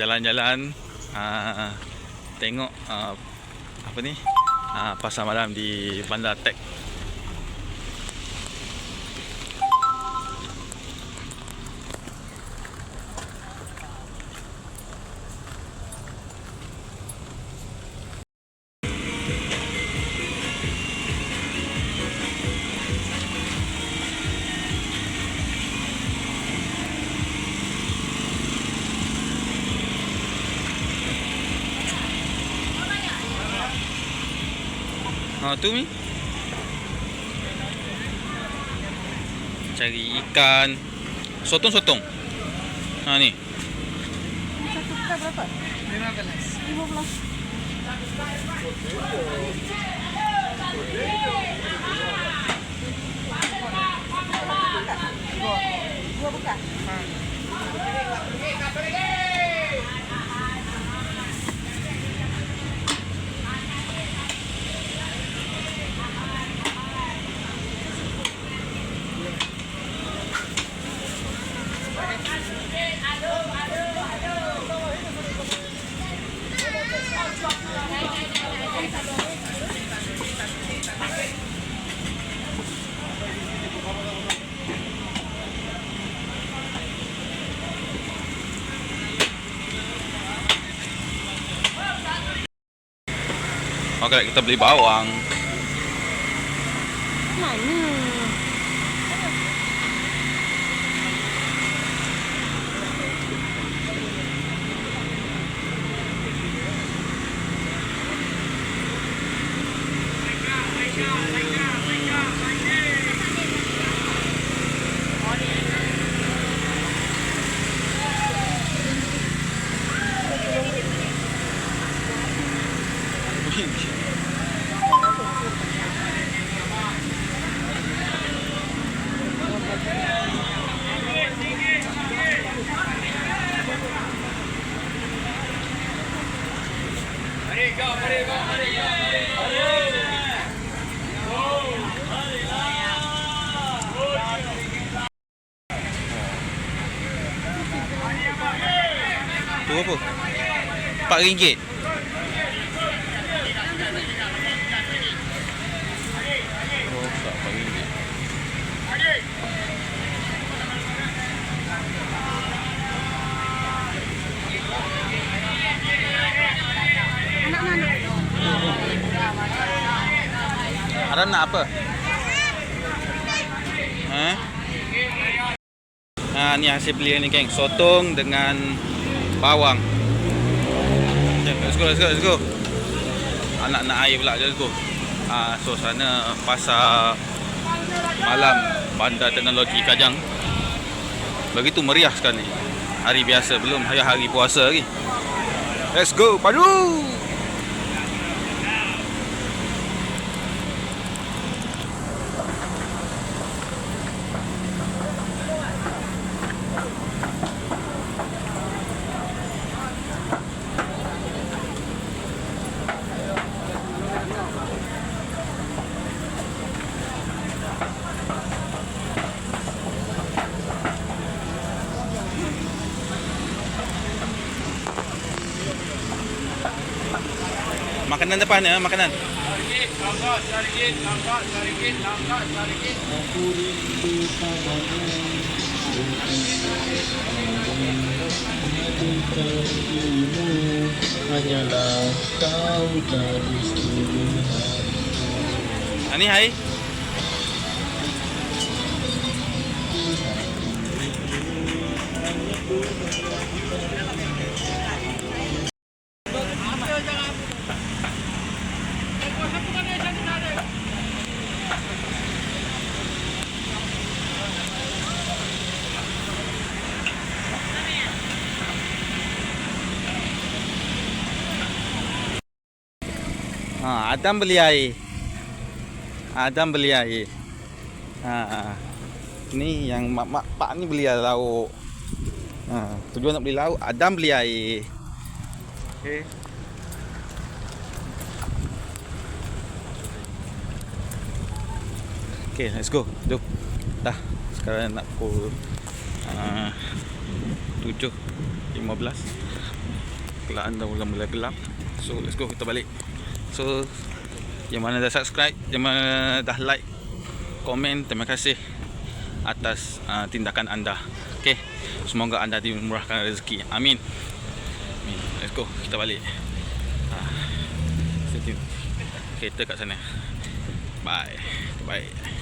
jalan-jalan uh, tengok uh, apa ni uh, pasar malam di Bandar Tek. Ha tu mi. Cari ikan. Sotong-sotong. Ha ni. Satu kita berapa? 15. 15. Dua. Dua bukan? Okey, kita beli bawang. Mana? Tu apa? RM4. Adam nak apa? Ha? Ha ni hasil belian ni geng. Sotong dengan bawang. Let's go, let's go, let's go. Anak nak air pula, let's go. Ah, so sana pasar malam Bandar Teknologi Kajang. Begitu meriah sekali. Hari biasa belum hari hari puasa lagi. Let's go, padu. Makanan depan ya, makanan. hanyalah kau dari seluruh Ha ni hai. Ha, Adam beli air. Adam beli air. Ha, ha. Ni yang mak-mak pak ni beli lauk. Ha, tujuan nak beli lauk, Adam beli air. Okey. Okey, let's go. Jom. Dah. Sekarang nak pukul uh, 7.15 Kelaan dah mula-mula gelap So let's go kita balik So Yang mana dah subscribe Yang mana dah like Komen Terima kasih Atas uh, tindakan anda. Okay Semoga anda dimurahkan rezeki. Amin. Amin. Let's go. Kita balik. Uh, Kereta kat sana. Bye. Bye